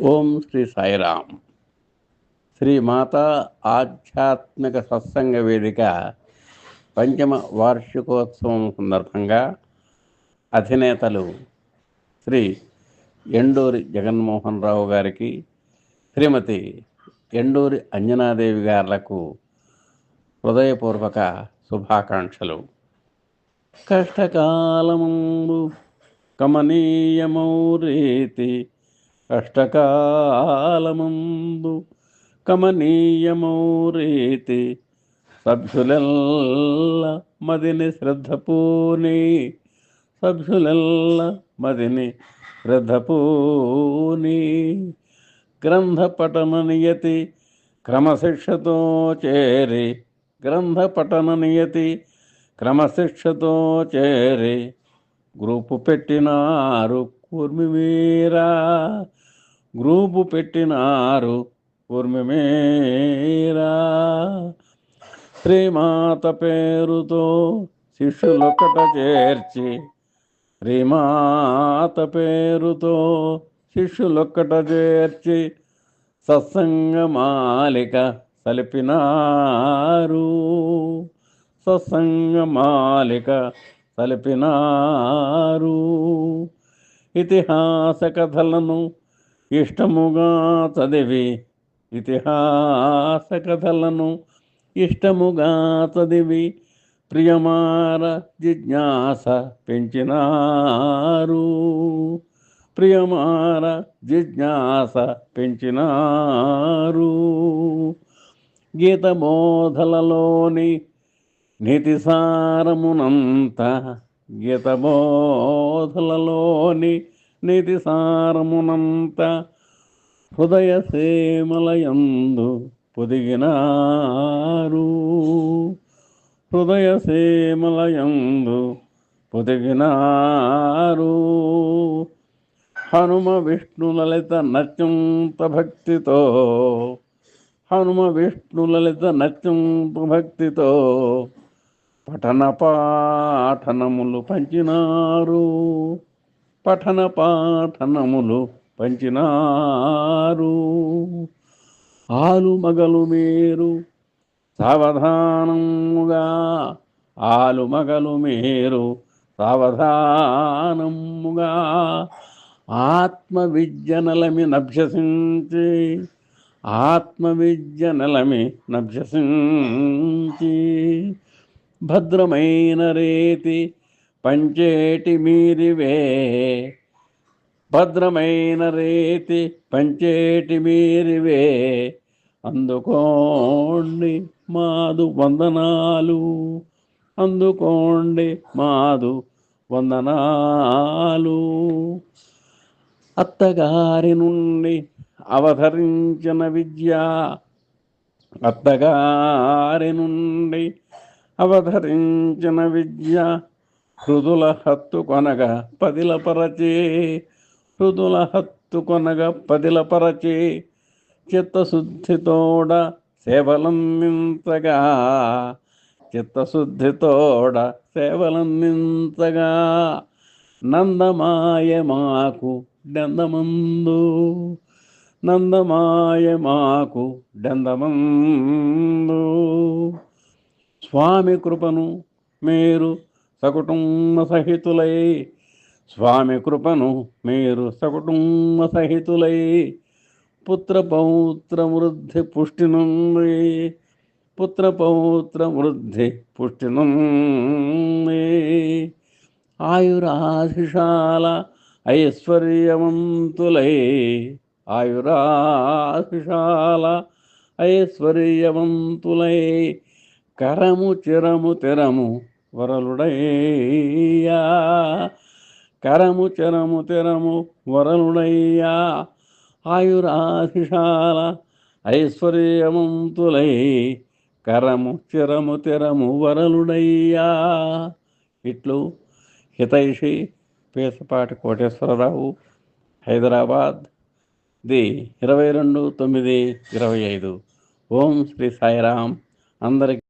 ఓం శ్రీ సాయిరామ్. శ్రీ మాతా ఆధ్యాత్మిక సత్సంగ వేదిక పంచమ వార్షికోత్సవం సందర్భంగా అధినేతలు శ్రీ ఎండూరి జగన్మోహన్ రావు గారికి శ్రీమతి ఎండూరి అంజనాదేవి గారులకు హృదయపూర్వక శుభాకాంక్షలు. కష్టకాలము కమనీయమౌ రీతి కష్టకాలముందు కమనీయమో రీతి సభ్యులెల్ల మదిని శ్రద్ధపూని సభ్యులెల్ల మదిని శ్రద్ధ పూని నియతి క్రమశిక్షతో చేరి గ్రంథపఠన నియతి క్రమశిక్షతో చేరి గ్రూపు పెట్టినారు కూర్మిమీరా గ్రూపు పెట్టినారు కూర్మిమీరా శ్రీమాత పేరుతో శిష్యులొక్కట చేర్చి శ్రీమాత పేరుతో శిష్యులొక్కట చేర్చి సత్సంగమాలిక సలిపినారు. సత్సంగమాలిక సలిపినారు. ఇతిహాస కథలను ఇష్టముగా చదివి ఇతిహాస కథలను ఇష్టముగా చదివి ప్రియమార జిజ్ఞాస పెంచినారు ప్రియమార జిజ్ఞాస పెంచినారు గీత బోధలలోని నితిసారమునంత గీతబోధలలోని గీత నీతి సారమునంత హృదయ సేమలయందు పొదిగినారు. హృదయ సేమలయందు పొదిగినారు. హనుమ విష్ణు లలిత నత్యంత భక్తితో హనుమ విష్ణు లలిత నత్యంత భక్తితో పఠన పాఠనములు పంచినారు. పఠన పాఠనములు పంచినారు. ఆలు మగలు మీరు సావధానముగా. ఆలు మగలు మీరు సావధానముగా. ఆత్మ విద్య నలమి నభ్యసించి ఆత్మ విద్య నలమి నభ్యసించి. భద్రమైన రీతి పంచేటి మీరివే. భద్రమైన రీతి పంచేటి మీరివే. అందుకోండి మాదు వందనాలు అందుకోండి మాదు వందనాలు. అత్తగారి నుండి అవతరించిన విద్య అత్తగారి నుండి అవధరించిన విద్య హృదుల హత్తు కొనగా పదిలపరచే హృదుల హత్తు కొనగా పదిలపరచే చిత్తశుద్ధితోడ సేవలందించగా చిత్తశుద్ధితోడ సేవలందించగా నందమాయ మాకు డందమందు నందమాయ మాకు డందమందు స్వామి కృపను మీరు సకుటుంబ సహితులై. స్వామి కృపను మీరు సకుటుంబ సహితులై. పుత్ర పౌత్ర వృద్ధి పుష్టి నుండి. పుత్ర పౌత్ర వృద్ధి పుష్టి నుండి. ఆయురాశిషాల ఐశ్వర్యవంతులై. ఆయురాశిషాల ఐశ్వర్యవంతులై. కరము చిరము తెరము వరలుడయ్యా. కరము చిరము తెరము వరలుడయ్యా. ఆయురాశిషాల ఐశ్వర్యమంతులై కరము చిరము తెరము వరలుడయ్యా. ఇట్లు హితైషి పేసపాటి కోటేశ్వరరావు హైదరాబాద్ ది ఇరవై రెండు తొమ్మిది ఇరవై ఐదు. ఓం శ్రీ సాయిరాం అందరికి